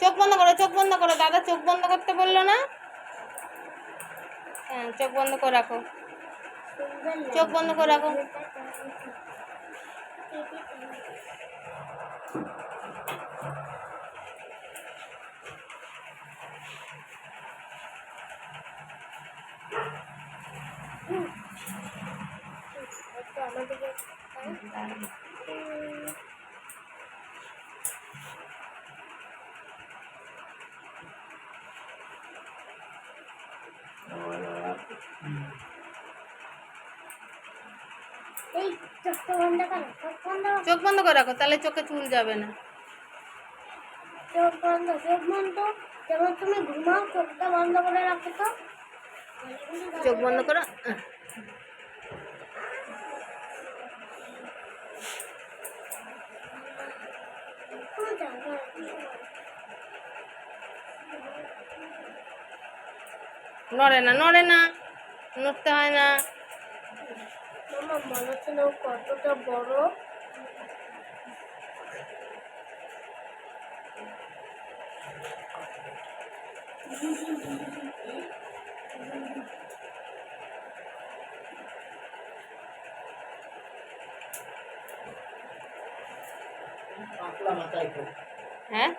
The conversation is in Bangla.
চোখ বন্ধ করো, চোখ বন্ধ করো। দাদা চোখ বন্ধ করতে বলল না? হ্যাঁ চোখ বন্ধ করে রাখো। চোখ বন্ধ করে রাখো। বন্ধ চোখ বন্ধ চোখ বন্ধ করে রাখো তাহলে চোখে চুল যাবে না। চোখ বন্ধ চোখ বন্ধ। যেমন তুমি ঘুমাও চোখটা বন্ধ করে রাখো তো। চোখ বন্ধ করো নড়ে না নড়ে না নড়তে হয় না। আমার মনে কতটা বড়? হ্যাঁ?